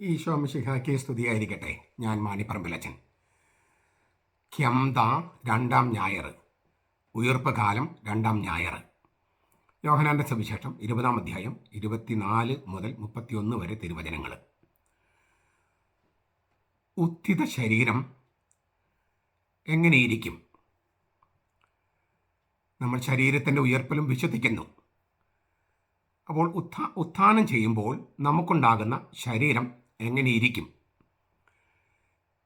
ഈശോ സ്തുതി സ്തുതിയായിരിക്കട്ടെ ഞാൻ മാണിപ്പറമ്പിലച്ചൻ. ക്യംത രണ്ടാം ഞായർ ഉയർപ്പ് കാലം രണ്ടാം ഞായർ യോഹനാന്റെ സുവിശേഷം ഇരുപതാം അധ്യായം ഇരുപത്തിനാല് മുതൽ മുപ്പത്തിയൊന്ന് വരെ തിരുവചനങ്ങൾ. ഉത്ഥിത ശരീരം എങ്ങനെയിരിക്കും? നമ്മൾ ശരീരത്തിന്റെ ഉയർപ്പിലും വിശ്വസിക്കുന്നു. അപ്പോൾ ഉത്ഥാ ഉത്ഥാനം ചെയ്യുമ്പോൾ നമുക്കുണ്ടാകുന്ന ശരീരം എങ്ങനെയിരിക്കും?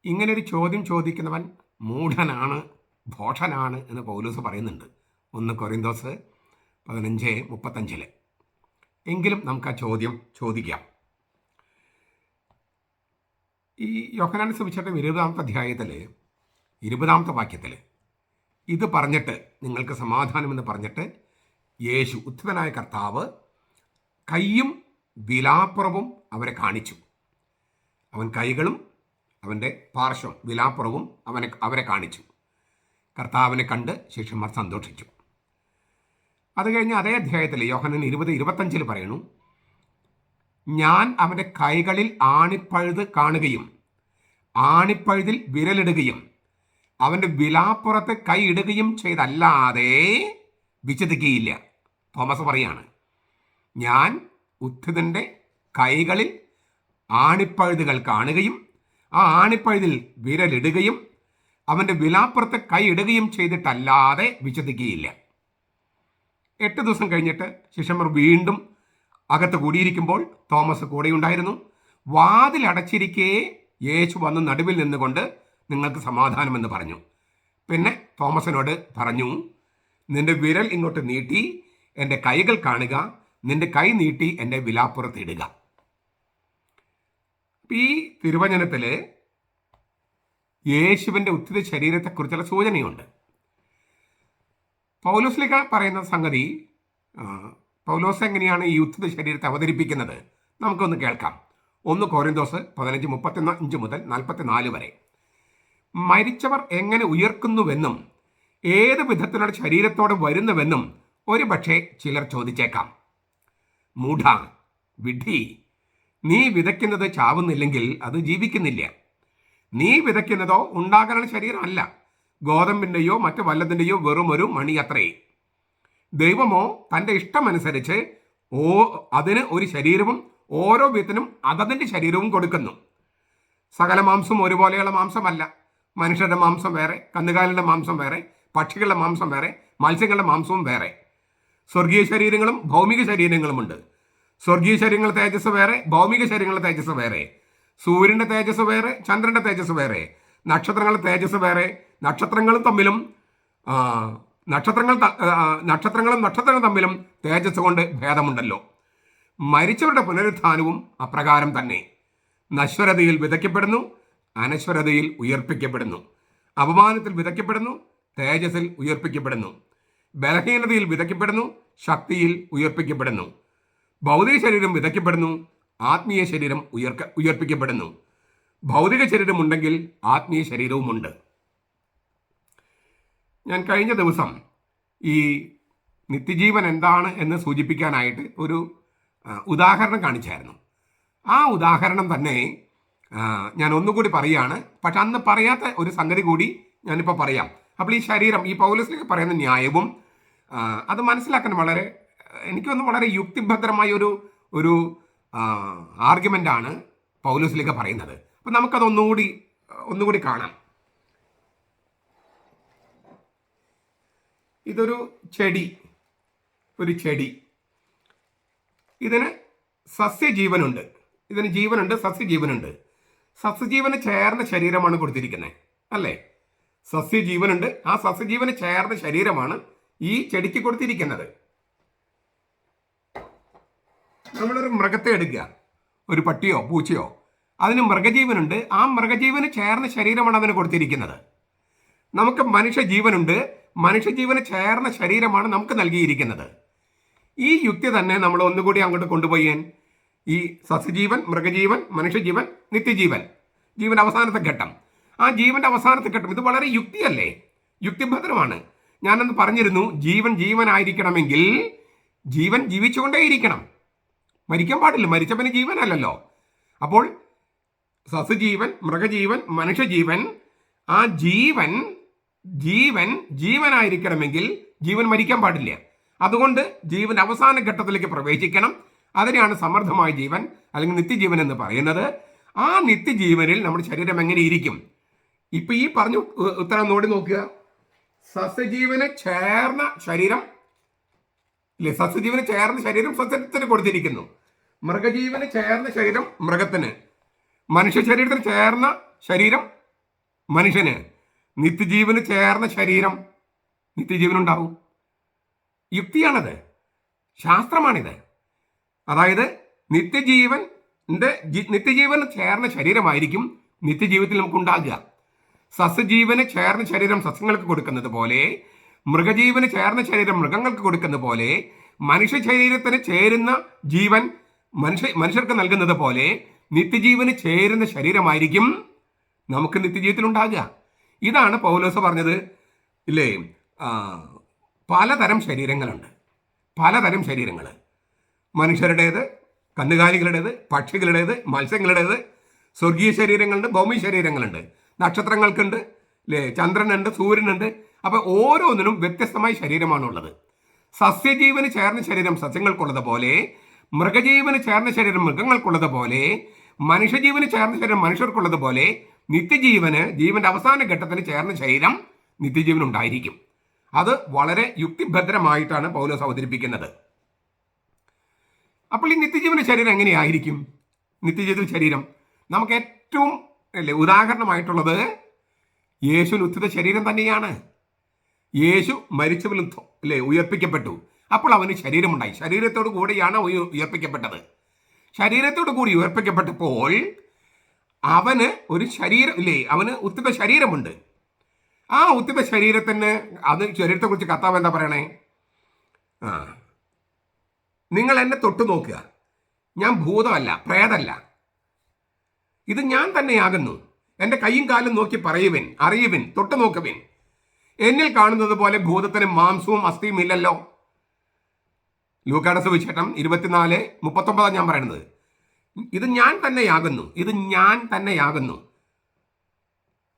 ഇങ്ങനൊരു ചോദ്യം ചോദിക്കുന്നവൻ മൂഢനാണ് ഭോഷനാണ് എന്ന് പൗലൂസ് പറയുന്നുണ്ട്. ഒന്ന് കൊറിന്തോസ് പതിനഞ്ച് മുപ്പത്തഞ്ചിൽ. എങ്കിലും നമുക്ക് ആ ചോദ്യം ചോദിക്കാം. ഈ യോഹനാൻ സുവിശേഷം ഇരുപതാമത്തെ അധ്യായത്തിൽ ഇരുപതാമത്തെ വാക്യത്തിൽ ഇത് പറഞ്ഞിട്ട് നിങ്ങൾക്ക് സമാധാനമെന്ന് പറഞ്ഞിട്ട് യേശു ഉത്ഥിതനായ കർത്താവ് കയ്യും വിലാപ്പുറവും അവരെ കാണിച്ചു. അവൻ കൈകളും അവന്റെ പാർശ്വം വിലാപ്പുറവും അവനെ അവരെ കാണിച്ചു. കർത്താവിനെ കണ്ട് ശിഷ്യന്മാർ സന്തോഷിച്ചു. അത് കഴിഞ്ഞ് അതേ അധ്യായത്തിൽ യോഹനൻ ഇരുപത് ഇരുപത്തഞ്ചിൽ പറയുന്നു ഞാൻ അവന്റെ കൈകളിൽ ആണിപ്പഴുത് കാണുകയും ആണിപ്പഴുതിൽ വിരലിടുകയും അവന്റെ വിലാപ്പുറത്ത് കൈ ഇടുകയും ചെയ്തല്ലാതെ വിച്ഛേദിക്കുകയില്ല തോമസ് പറയാണ് ഞാൻ ഉദ്ധിതന്റെ കൈകളിൽ ആണിപ്പഴുതുകൾ കാണുകയും ആ ആണിപ്പഴുതിൽ വിരലിടുകയും അവന്റെ വിലാപ്പുറത്ത് കൈ ഇടുകയും ചെയ്തിട്ടല്ലാതെ വിശ്വസിക്കുകയില്ല. എട്ട് ദിവസം കഴിഞ്ഞിട്ട് ശിഷ്യന്മാർ വീണ്ടും അകത്ത് കൂടിയിരിക്കുമ്പോൾ തോമസ് കൂടെയുണ്ടായിരുന്നു. വാതിൽ അടച്ചിരിക്കെ യേശു വന്ന് നടുവിൽ നിന്നുകൊണ്ട് നിങ്ങൾക്ക് സമാധാനമെന്ന് പറഞ്ഞു. പിന്നെ തോമസിനോട് പറഞ്ഞു നിന്റെ വിരൽ ഇങ്ങോട്ട് നീട്ടി എന്റെ കൈകൾ കാണുക നിന്റെ കൈ നീട്ടി എന്റെ വിലാപ്പുറത്ത് ഇടുക. ഈ തിരുവചനത്തിൽ യേശുവിന്റെ ഉത്തിത ശരീരത്തെക്കുറിച്ചുള്ള സൂചനയുണ്ട്. പൗലോസിലേക്ക് പറയുന്ന സംഗതി പൗലോസ് എങ്ങനെയാണ് ഈ ഉത്തിത ശരീരത്തെ അവതരിപ്പിക്കുന്നത്? നമുക്കൊന്ന് കേൾക്കാം. ഒന്ന് കോരിന്തോസ് പതിനഞ്ച് മുപ്പത്തി അഞ്ച് മുതൽ നാൽപ്പത്തിനാല് വരെ. മരിച്ചവർ എങ്ങനെ ഉയർക്കുന്നുവെന്നും ഏത് വിധത്തിലുള്ള ശരീരത്തോടെ വരുന്നുവെന്നും ഒരു പക്ഷേ ചിലർ ചോദിച്ചേക്കാം. മൂഢ വിഡ്ഢി നീ വിതയ്ക്കുന്നത് ചാവുന്നില്ലെങ്കിൽ അത് ജീവിക്കുന്നില്ല. നീ വിതയ്ക്കുന്നതോ ഉണ്ടാകാനുള്ള ശരീരമല്ല. ഗോതമ്പിന്റെയോ മറ്റു വല്ലതിന്റെയോ വെറും ഒരു മണി അത്രേ. ദൈവമോ തന്റെ ഇഷ്ടമനുസരിച്ച് ഓ അതിന് ഒരു ശരീരവും ഓരോ വിത്തിനും അതതിന്റെ ശരീരവും കൊടുക്കുന്നു. സകല മാംസം ഒരുപോലെയുള്ള മാംസമല്ല. മനുഷ്യരുടെ മാംസം വേറെ കന്നുകാലിന്റെ മാംസം വേറെ പക്ഷികളുടെ മാംസം വേറെ മത്സ്യങ്ങളുടെ മാംസവും വേറെ. സ്വർഗീയ ശരീരങ്ങളും ഭൗമിക ശരീരങ്ങളുമുണ്ട്. സ്വർഗീയ ശരീരങ്ങൾ തേജസ് വേറെ ഭൗമിക ശരീരങ്ങൾ തേജസ് വേറെ സൂര്യന്റെ തേജസ് വേറെ ചന്ദ്രന്റെ തേജസ് വേറെ നക്ഷത്രങ്ങളുടെ തേജസ് വേറെ നക്ഷത്രങ്ങളും തമ്മിലും നക്ഷത്രങ്ങൾ നക്ഷത്രങ്ങളും നക്ഷത്രങ്ങളും തമ്മിലും തേജസ് കൊണ്ട് ഭേദമുണ്ടല്ലോ. മരിച്ചവരുടെ പുനരുത്ഥാനവും അപ്രകാരം തന്നെ. നശ്വരതയിൽ വിതയ്ക്കപ്പെടുന്നു അനശ്വരതയിൽ ഉയർപ്പിക്കപ്പെടുന്നു. അപമാനത്തിൽ വിതയ്ക്കപ്പെടുന്നു തേജസ്സിൽ ഉയർപ്പിക്കപ്പെടുന്നു. ബലഹീനതയിൽ വിതയ്ക്കപ്പെടുന്നു ശക്തിയിൽ ഉയർപ്പിക്കപ്പെടുന്നു. ഭൗതിക ശരീരം വിതയ്ക്കപ്പെടുന്നു ആത്മീയ ശരീരം ഉയർക്ക ഉയർപ്പിക്കപ്പെടുന്നു. ഭൗതിക ശരീരമുണ്ടെങ്കിൽ ആത്മീയ ശരീരവുമുണ്ട്. ഞാൻ കഴിഞ്ഞ ദിവസം ഈ നിത്യജീവൻ എന്താണ് എന്ന് സൂചിപ്പിക്കാനായിട്ട് ഒരു ഉദാഹരണം കാണിച്ചായിരുന്നു. ആ ഉദാഹരണം തന്നെ ഞാൻ ഒന്നുകൂടി പറയുകയാണ് പക്ഷെ അന്ന് പറയാത്ത ഒരു സംഗതി കൂടി ഞാനിപ്പോൾ പറയാം. അപ്പോൾ ഈ ശരീരം ഈ പൗലസിലേക്ക് പറയുന്ന ന്യായവും അത് മനസ്സിലാക്കാൻ വളരെ എനിക്കൊന്ന് വളരെ യുക്തിഭദ്രമായ ഒരു ഒരു ആർഗ്യുമെന്റാണ് പൗലോസിലേക്ക് പറയുന്നത്. അപ്പം നമുക്കത് ഒന്നുകൂടി ഒന്നുകൂടി കാണാം. ഇതൊരു ചെടി ഒരു ചെടി. ഇതിന് സസ്യജീവനുണ്ട്. ഇതിന് ജീവനുണ്ട് സസ്യജീവനുണ്ട്. സസ്യജീവന് ചേർന്ന ശരീരമാണ് കൊടുത്തിരിക്കുന്നത് അല്ലേ? സസ്യജീവനുണ്ട്. ആ സസ്യജീവന് ചേർന്ന ശരീരമാണ് ഈ ചെടിക്ക് കൊടുത്തിരിക്കുന്നത്. നമ്മളൊരു മൃഗത്തെ എടുക്കുക. ഒരു പട്ടിയോ പൂച്ചയോ. അതിന് മൃഗജീവനുണ്ട്. ആ മൃഗജീവന് ചേർന്ന ശരീരമാണ് അതിന് കൊടുത്തിരിക്കുന്നത്. നമുക്ക് മനുഷ്യജീവനുണ്ട്. മനുഷ്യജീവന് ചേർന്ന ശരീരമാണ് നമുക്ക് നൽകിയിരിക്കുന്നത്. ഈ യുക്തി തന്നെ നമ്മൾ ഒന്നുകൂടി അങ്ങോട്ട് കൊണ്ടുപോയി ഈ സസ്യജീവൻ മൃഗജീവൻ മനുഷ്യജീവൻ നിത്യജീവൻ. ജീവൻ അവസാനത്തെ ഘട്ടം. ആ ജീവന്റെ അവസാനത്തെ ഘട്ടം ഇത് വളരെ യുക്തിയല്ലേ? യുക്തിഭദ്രമാണ്. ഞാനന്ന് പറഞ്ഞിരുന്നു ജീവൻ ജീവനായിരിക്കണമെങ്കിൽ ജീവൻ ജീവിച്ചുകൊണ്ടേയിരിക്കണം. മരിക്കാൻ പാടില്ല. മരിച്ചവന് ജീവനല്ലല്ലോ. അപ്പോൾ സസ്യജീവൻ മൃഗജീവൻ മനുഷ്യജീവൻ ആ ജീവൻ ജീവൻ ജീവനായിരിക്കണമെങ്കിൽ ജീവൻ മരിക്കാൻ പാടില്ല. അതുകൊണ്ട് ജീവൻ അവസാന ഘട്ടത്തിലേക്ക് പ്രവേശിക്കണം. അതിനെയാണ് സമർത്ഥമായ ജീവൻ അല്ലെങ്കിൽ നിത്യജീവൻ എന്ന് പറയുന്നത്. ആ നിത്യജീവനിൽ നമ്മുടെ ശരീരം എങ്ങനെ ഇരിക്കും? ഇപ്പൊ ഈ പറഞ്ഞു ഉത്തരം നോടി നോക്കുക. സസ്യജീവന് ചേർന്ന ശരീരം ഇല്ലേ? സസ്യജീവന് ചേർന്ന ശരീരം സസ്യത്തിന് കൊടുത്തിരിക്കുന്നു. മൃഗജീവന് ചേർന്ന ശരീരം മൃഗത്തിന്. മനുഷ്യ ശരീരത്തിന് ചേർന്ന ശരീരം മനുഷ്യന്. നിത്യജീവന് ചേർന്ന ശരീരം നിത്യജീവനുണ്ടാവും. യുക്തിയാണത്. ശാസ്ത്രമാണിത്. അതായത് നിത്യജീവൻ നിത്യജീവന് ചേർന്ന ശരീരമായിരിക്കും നിത്യജീവിതത്തിൽ നമുക്ക് ഉണ്ടാകുക സസ്യജീവന് ചേർന്ന ശരീരം സസ്യങ്ങൾക്ക് കൊടുക്കുന്നത് പോലെ മൃഗജീവന് ചേർന്ന ശരീരം മൃഗങ്ങൾക്ക് കൊടുക്കുന്ന പോലെ മനുഷ്യ ശരീരത്തിന് ചേരുന്ന ജീവൻ മനുഷ്യ മനുഷ്യർക്ക് നൽകുന്നത് പോലെ നിത്യജീവന് ചേരുന്ന ശരീരമായിരിക്കും നമുക്ക് നിത്യജീവിതത്തിൽ ഉണ്ടാകുക. ഇതാണ് പൗലോസ് പറഞ്ഞത് ഇല്ലേ? പലതരം ശരീരങ്ങളുണ്ട്. പലതരം ശരീരങ്ങൾ. മനുഷ്യരുടേത് കന്നുകാലികളുടേത് പക്ഷികളുടേത് മത്സ്യങ്ങളുടേത് സ്വർഗീയ ശരീരങ്ങളുണ്ട് ഭൗമി ശരീരങ്ങളുണ്ട്. നക്ഷത്രങ്ങൾക്കുണ്ട് അല്ലേ ചന്ദ്രനുണ്ട് സൂര്യനുണ്ട്. അപ്പോൾ ഓരോന്നിനും വ്യത്യസ്തമായ ശരീരമാണുള്ളത്. സസ്യജീവന് ചേർന്ന ശരീരം സസ്യങ്ങൾക്കുള്ളത് പോലെ മൃഗജീവന് ചേർന്ന ശരീരം മൃഗങ്ങൾക്കുള്ളത് പോലെ മനുഷ്യജീവന് ചേർന്ന ശരീരം മനുഷ്യർക്കുള്ളത് പോലെ നിത്യജീവന് ജീവന്റെ അവസാന ഘട്ടത്തിൽ ചേർന്ന ശരീരം നിത്യജീവൻ ഉണ്ടായിരിക്കും അത് വളരെ യുക്തിഭദ്രമായിട്ടാണ് പൗലോസ് അവതരിപ്പിക്കുന്നത്. അപ്പോൾ ഈ നിത്യജീവന്റെ ശരീരം എങ്ങനെയായിരിക്കും? നിത്യജീവിത ശരീരം. നമുക്ക് ഏറ്റവും അല്ലേ ഉദാഹരണമായിട്ടുള്ളത് യേശുവിന് ഉത്ഥിത ശരീരം തന്നെയാണ്. യേശു മരിച്ചവരിൽ അല്ലേ ഉയർപ്പിക്കപ്പെട്ടു. അപ്പോൾ അവന് ശരീരമുണ്ടായി. ശരീരത്തോടു കൂടിയാണ് ഉയ- ഉയർപ്പിക്കപ്പെട്ടത്. ശരീരത്തോടു കൂടി ഉയർപ്പിക്കപ്പെട്ടപ്പോൾ അവന് ഒരു ശരീരം ഇല്ലേ? അവന് ഉത്തിത ശരീരമുണ്ട്. ആ ഉത്തിത ശരീരത്തിന് അത് ശരീരത്തെക്കുറിച്ച് കത്താവ് എന്താ പറയണേ? ആ നിങ്ങൾ എന്നെ തൊട്ടു നോക്കുക. ഞാൻ ഭൂതമല്ല പ്രേതല്ല ഇത് ഞാൻ തന്നെയാകുന്നു. എന്റെ കൈയും കാലും നോക്കി പറയുവിൻ അറിയുവിൻ തൊട്ടു നോക്കുവിൻ. എന്നിൽ കാണുന്നത് പോലെ ഭൂതത്തിന് മാംസവും അസ്ഥിയും ഇല്ലല്ലോ. ലൂക്കാടസ് സുവിശേഷം ഇരുപത്തിനാല് മുപ്പത്തൊമ്പതാണ് ഞാൻ പറയുന്നത്. ഇത് ഞാൻ തന്നെയാകുന്നു. ഇത് ഞാൻ തന്നെയാകുന്നു.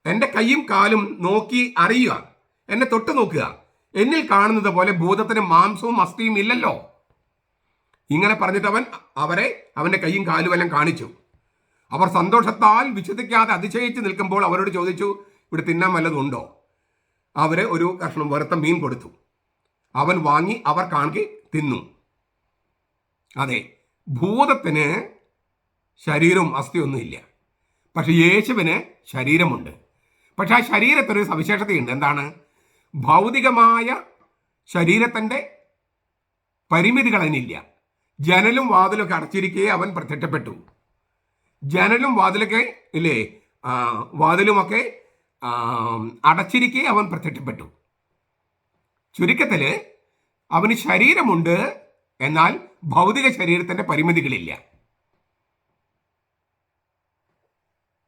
എന്റെ കൈയും കാലും നോക്കി അറിയുക. എന്നെ തൊട്ട് നോക്കുക. എന്നിൽ കാണുന്നത് പോലെ ഭൂതത്തിന് മാംസവും അസ്ഥിയും ഇല്ലല്ലോ. ഇങ്ങനെ പറഞ്ഞിട്ട് അവൻ അവരെ അവന്റെ കൈയും കാലും എല്ലാം കാണിച്ചു. അവർ സന്തോഷത്താൽ വിശ്വസിക്കാതെ അതിശയിച്ച് നിൽക്കുമ്പോൾ അവരോട് ചോദിച്ചു ഇവിടെ തിന്നാൻ വല്ലതുണ്ടോ അവർ ഒരു കഷ്ണം വറുത്ത മീൻ കൊടുത്തു. അവൻ വാങ്ങി അവർ കാണി തിന്നു. അതെ ഭൂതത്തിന് ശരീരവും അസ്ഥിയൊന്നുമില്ല. പക്ഷെ യേശുവിന് ശരീരമുണ്ട്. പക്ഷെ ആ ശരീരത്തിനൊരു സവിശേഷതയുണ്ട്. എന്താണ്? ഭൗതികമായ ശരീരത്തിന്റെ പരിമിതികൾ അതിനില്ല. ജനലും വാതിലൊക്കെ അടച്ചിരിക്കേ അവൻ പ്രത്യക്ഷപ്പെട്ടു. ജനലും വാതിലൊക്കെ ഇല്ലേ? വാതിലുമൊക്കെ അടച്ചിരിക്കേ അവൻ പ്രത്യക്ഷപ്പെട്ടു. ചുരുക്കത്തിൽ അവന് ശരീരമുണ്ട് എന്നാൽ ഭൗതിക ശരീരത്തിന്റെ പരിമിതികളില്ല.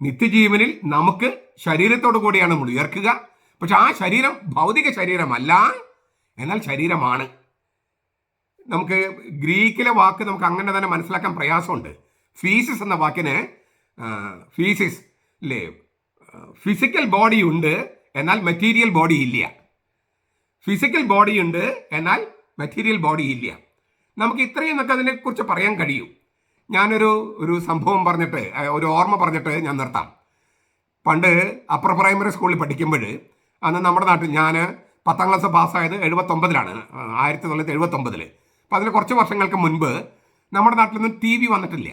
നിത്യജീവനിൽ നമുക്ക് ശരീരത്തോടു കൂടിയാണ് നമ്മൾ ഉയർക്കുക. പക്ഷെ ആ ശരീരം ഭൗതിക ശരീരമല്ല. എന്നാൽ ശരീരമാണ്. നമുക്ക് ഗ്രീക്കിലെ വാക്ക് നമുക്ക് അങ്ങനെ തന്നെ മനസ്സിലാക്കാൻ പ്രയാസമുണ്ട്. ഫീസിസ് എന്ന വാക്കിന് ഫീസിസ് അല്ലേ ഫിസിക്കൽ ബോഡി ഉണ്ട് എന്നാൽ മെറ്റീരിയൽ ബോഡി ഇല്ല. ഫിസിക്കൽ ബോഡി ഉണ്ട് എന്നാൽ മെറ്റീരിയൽ ബോഡി ഇല്ല. നമുക്ക് ഇത്രയും നമുക്ക് അതിനെക്കുറിച്ച് പറയാൻ കഴിയും. ഞാനൊരു ഒരു സംഭവം പറഞ്ഞിട്ട് ഒരു ഓർമ്മ പറഞ്ഞിട്ട് ഞാൻ നിർത്താം. പണ്ട് അപ്പർ പ്രൈമറി സ്കൂളിൽ പഠിക്കുമ്പോൾ അന്ന് നമ്മുടെ നാട്ടിൽ ഞാൻ പത്താം ക്ലാസ് പാസ്സായത് എഴുപത്തൊമ്പതിലാണ്. ആയിരത്തി തൊള്ളായിരത്തി എഴുപത്തൊമ്പതിൽ അപ്പോൾ അതിന് കുറച്ച് വർഷങ്ങൾക്ക് മുൻപ് നമ്മുടെ നാട്ടിലൊന്നും ടി വി വന്നിട്ടില്ല.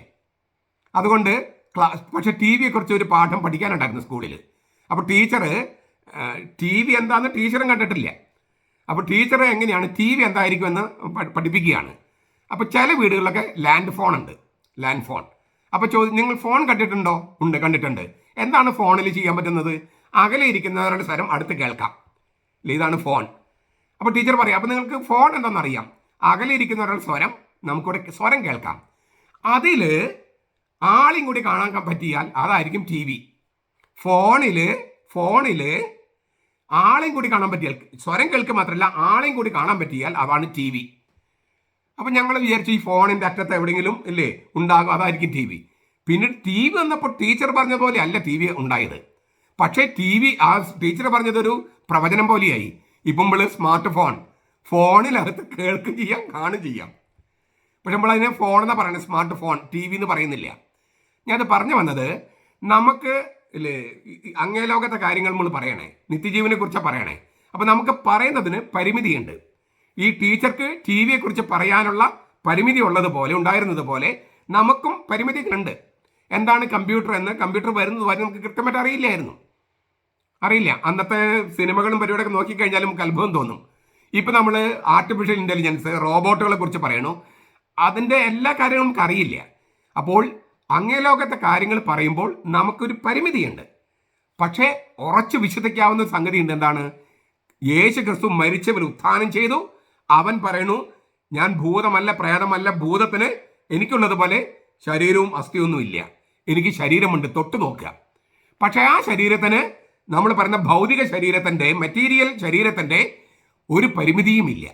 അതുകൊണ്ട് ക്ലാസ് പക്ഷേ ടി വിയെക്കുറിച്ച് ഒരു പാഠം പഠിക്കാനുണ്ടായിരുന്നു സ്കൂളിൽ അപ്പോൾ ടീച്ചർ ടി വി എന്താണെന്ന് ടീച്ചറും കണ്ടിട്ടില്ല. അപ്പോൾ ടീച്ചർ എങ്ങനെയാണ് ടി വി എന്തായിരിക്കുമെന്ന് പഠിപ്പിക്കുകയാണ്. അപ്പോൾ ചില വീടുകളിലൊക്കെ ലാൻഡ് ഫോൺ ഉണ്ട്. Land phone. അപ്പോൾ ചോദ്യം നിങ്ങൾ ഫോൺ കണ്ടിട്ടുണ്ടോ? ഉണ്ട് കണ്ടിട്ടുണ്ട്. എന്താണ് ഫോണിൽ ചെയ്യാൻ പറ്റുന്നത്? അകലെ ഇരിക്കുന്നവരുടെ സ്വരം അടുത്ത് കേൾക്കാം. ഇതാണ് ഫോൺ. അപ്പോൾ ടീച്ചർ പറയാം അപ്പോൾ നിങ്ങൾക്ക് ഫോൺ എന്താണെന്ന് അറിയാം അകലെ ഇരിക്കുന്നവരുടെ സ്വരം നമുക്കിവിടെ സ്വരം കേൾക്കാം. അതിൽ ആളെയും കൂടി കാണാൻ പറ്റിയാൽ അതായിരിക്കും ടി വി. ഫോണിൽ ഫോണിൽ ആളെയും കൂടി കാണാൻ പറ്റിയാൽ സ്വരം കേൾക്കുക മാത്രമല്ല ആളെയും കൂടി കാണാൻ പറ്റിയാൽ അതാണ് ടി വി. അപ്പം ഞങ്ങൾ വിചാരിച്ചു ഈ ഫോണിന്റെ അറ്റത്ത് എവിടെയെങ്കിലും ഇല്ലേ ഉണ്ടാകും അതായിരിക്കും ടി വി. പിന്നീട് ടി വി വന്നപ്പോൾ ടീച്ചർ പറഞ്ഞ പോലെ അല്ല ടി വി ഉണ്ടായത്. പക്ഷേ ടി വി ആ ടീച്ചർ പറഞ്ഞതൊരു പ്രവചനം പോലെയായി. ഇപ്പം നമ്മൾ സ്മാർട്ട് ഫോൺ ഫോണിലകത്ത് കേൾക്കുകയും ചെയ്യാം കാണുകയും ചെയ്യാം. പക്ഷെ നമ്മൾ അതിനെ ഫോൺ എന്നാ പറയുന്നത് സ്മാർട്ട് ഫോൺ ടി വി എന്ന് പറയുന്നില്ല. ഞാനത് പറഞ്ഞു വന്നത് നമുക്ക് ഇല്ലേ അങ്ങേ ലോകത്തെ കാര്യങ്ങൾ നമ്മൾ പറയണേ നിത്യജീവനെ കുറിച്ചാണ് പറയണേ. അപ്പം നമുക്ക് പറയുന്നതിന് പരിമിതിയുണ്ട്. ഈ ടീച്ചർക്ക് ടി വിയെ കുറിച്ച് പറയാനുള്ള പരിമിതി ഉള്ളതുപോലെ ഉണ്ടായിരുന്നത് പോലെ നമുക്കും പരിമിതികളുണ്ട്. എന്താണ് കമ്പ്യൂട്ടർ എന്ന്? കമ്പ്യൂട്ടർ വരുന്നത് വരെ നമുക്ക് കൃത്യമായിട്ട് അറിയില്ലായിരുന്നു. അറിയില്ല. അന്നത്തെ സിനിമകളും പരിപാടിയൊക്കെ നോക്കിക്കഴിഞ്ഞാലും നമുക്ക് അത്ഭുതം തോന്നും. ഇപ്പം നമ്മൾ ആർട്ടിഫിഷ്യൽ ഇന്റലിജൻസ് റോബോട്ടുകളെ കുറിച്ച് പറയണു. അതിന്റെ എല്ലാ കാര്യങ്ങളും നമുക്ക് അറിയില്ല അപ്പോൾ അങ്ങേ ലോകത്തെ കാര്യങ്ങൾ പറയുമ്പോൾ നമുക്കൊരു പരിമിതിയുണ്ട്. പക്ഷേ ഉറച്ചു വിശ്വസിക്കാവുന്ന സംഗതി ഉണ്ട് എന്താണ്? യേശു ക്രിസ്തു മരിച്ചവർ ഉത്ഥാനം ചെയ്തു. അവൻ പറയുന്നു ഞാൻ ഭൂതമല്ല പ്രേതമല്ല ഭൂതത്തിന് എനിക്കുള്ളതുപോലെ ശരീരവും അസ്ഥിയൊന്നുമില്ല. എനിക്ക് ശരീരമുണ്ട് തൊട്ട് നോക്കുക. പക്ഷേ ആ ശരീരത്തിന് നമ്മൾ പറയുന്ന ഭൗതിക ശരീരത്തിന്റെ മെറ്റീരിയൽ ശരീരത്തിന്റെ ഒരു പരിമിതിയുമില്ല.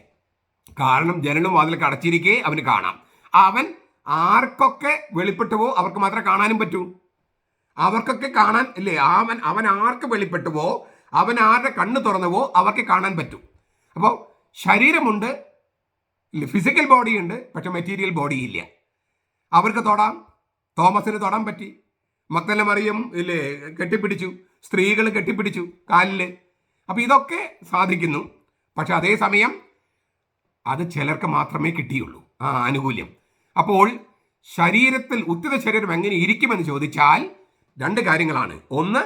കാരണം ജനലും വാതിലൊക്കെ അടച്ചിരിക്കെ അവന് കാണാം. അവൻ ആർക്കൊക്കെ വെളിപ്പെട്ടുവോ അവർക്ക് മാത്രമേ കാണാനും പറ്റൂ. അവർക്കൊക്കെ കാണാൻ അല്ലേ അവൻ അവൻ ആർക്ക് വെളിപ്പെട്ടുവോ അവൻ ആരുടെ കണ്ണ് തുറന്നുവോ അവർക്ക് കാണാൻ പറ്റൂ. അപ്പോൾ ശരീരമുണ്ട് ഫിസിക്കൽ ബോഡി ഉണ്ട് പക്ഷെ മെറ്റീരിയൽ ബോഡി ഇല്ല. അവർക്ക് തൊടാം തോമസിന് തൊടാൻ പറ്റി. മക്തല മറിയം ഇല്ലേ കെട്ടിപ്പിടിച്ചു സ്ത്രീകൾ കെട്ടിപ്പിടിച്ചു കാലിൽ അപ്പോൾ ഇതൊക്കെ സാധിക്കുന്നു. പക്ഷെ അതേസമയം അത് ചിലർക്ക് മാത്രമേ കിട്ടിയുള്ളൂ. ആ ആനുകൂല്യം. അപ്പോൾ ശരീരത്തിൽ ഉത്തിത ശരീരം എങ്ങനെ ഇരിക്കുമെന്ന് ചോദിച്ചാൽ രണ്ട് കാര്യങ്ങളാണ്. ഒന്ന്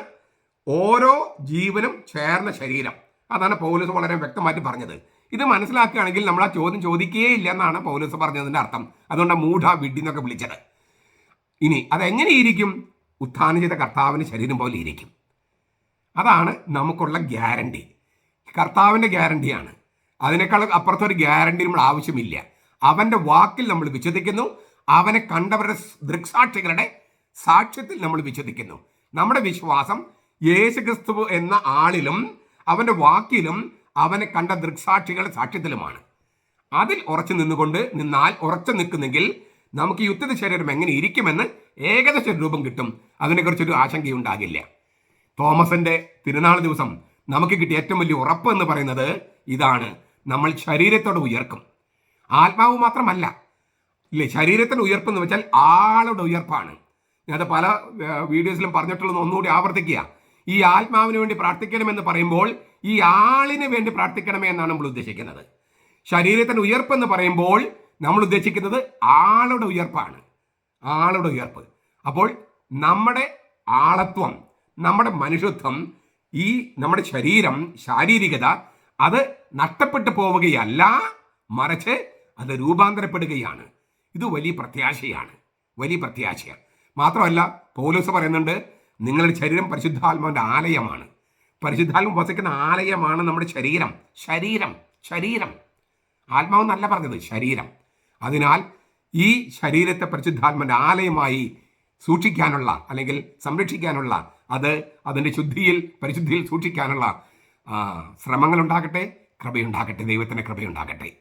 ഓരോ ജീവനും ചേർന്ന ശരീരം. അതാണ് പോലീസ് വളരെ വ്യക്തമായിട്ട് പറഞ്ഞത്. ഇത് മനസ്സിലാക്കുകയാണെങ്കിൽ നമ്മൾ ആ ചോദ്യം ചോദിക്കുകയേ ഇല്ല എന്നാണ് പൗലോസ് പറഞ്ഞതിന്റെ അർത്ഥം. അതുകൊണ്ട് മൂഢ വിഡ്ഢി എന്നൊക്കെ വിളിച്ചത്. ഇനി അതെങ്ങനെയിരിക്കും ഉത്ഥാനം ചെയ്ത കർത്താവിന് ശരീരം പോലെ ഇരിക്കും. അതാണ് നമുക്കുള്ള ഗ്യാരണ്ടി. കർത്താവിന്റെ ഗ്യാരണ്ടിയാണ്. അതിനേക്കാൾ അപ്പുറത്തൊരു ഗ്യാരണ്ടി നമ്മൾ ആവശ്യമില്ല. അവന്റെ വാക്കിൽ നമ്മൾ വിശ്വസിക്കുന്നു. അവനെ കണ്ടവരുടെ ദൃക്സാക്ഷികളുടെ സാക്ഷ്യത്തിൽ നമ്മൾ വിശ്വസിക്കുന്നു. നമ്മുടെ വിശ്വാസം യേശുക്രിസ്തു എന്ന ആളിലും അവന്റെ വാക്കിലും അവനെ കണ്ട ദൃക്സാക്ഷികളുടെ സാക്ഷ്യത്തിലുമാണ്. അതിൽ ഉറച്ചു നിന്നുകൊണ്ട് നിന്നാൽ ഉറച്ചു നിൽക്കുന്നെങ്കിൽ നമുക്ക് യുദ്ധത്തിന് യുദ്ധ ശരീരം എങ്ങനെ ഇരിക്കുമെന്ന് ഏകദേശ രൂപം കിട്ടും. അതിനെക്കുറിച്ചൊരു ആശങ്കയുണ്ടാകില്ല. തോമസിന്റെ തിരുനാൾ ദിവസം നമുക്ക് കിട്ടിയ ഏറ്റവും വലിയ ഉറപ്പ് എന്ന് പറയുന്നത് ഇതാണ്. നമ്മൾ ശരീരത്തോടെ ഉയർക്കും. ആത്മാവ് മാത്രമല്ല ഇല്ലേ? ശരീരത്തിന് ഉയർപ്പ് എന്ന് വെച്ചാൽ ആളുടെ ഉയർപ്പാണ്. ഞാനത് പല വീഡിയോസിലും പറഞ്ഞിട്ടുള്ളത് ഒന്നുകൂടി ആവർത്തിക്കുക. ഈ ആത്മാവിന് വേണ്ടി പ്രാർത്ഥിക്കണമെന്ന് പറയുമ്പോൾ ഈ ആളിന് വേണ്ടി പ്രാർത്ഥിക്കണമേ എന്നാണ് നമ്മൾ ഉദ്ദേശിക്കുന്നത്. ശരീരത്തിന്റെ ഉയർപ്പ് എന്ന് പറയുമ്പോൾ നമ്മൾ ഉദ്ദേശിക്കുന്നത് ആളുടെ ഉയർപ്പാണ്. ആളുടെ ഉയർപ്പ്. അപ്പോൾ നമ്മുടെ ആളത്വം നമ്മുടെ മനുഷ്യത്വം ഈ നമ്മുടെ ശരീരം ശാരീരികത അത് നഷ്ടപ്പെട്ടു പോവുകയല്ല മറിച്ച് അത് രൂപാന്തരപ്പെടുകയാണ്. ഇത് വലിയ പ്രത്യാശയാണ്. വലിയ പ്രത്യാശയാണ്. മാത്രമല്ല പൗലോസ് പറയുന്നുണ്ട് നിങ്ങളുടെ ശരീരം പരിശുദ്ധാത്മാവിന്റെ ആലയമാണ്. പരിശുദ്ധാത്മ വസിക്കുന്ന ആലയമാണ് നമ്മുടെ ശരീരം. ശരീരം ശരീരം. ആത്മാവ് നല്ല പറഞ്ഞത് ശരീരം. അതിനാൽ ഈ ശരീരത്തെ പരിശുദ്ധാത്മന്റെ ആലയമായി സൂക്ഷിക്കാനുള്ള അല്ലെങ്കിൽ സംരക്ഷിക്കാനുള്ള അത് അതിന്റെ ശുദ്ധിയിൽ പരിശുദ്ധിയിൽ സൂക്ഷിക്കാനുള്ള ശ്രമങ്ങളുണ്ടാകട്ടെ കൃപയുണ്ടാകട്ടെ ദൈവത്തിന്റെ കൃപയുണ്ടാകട്ടെ.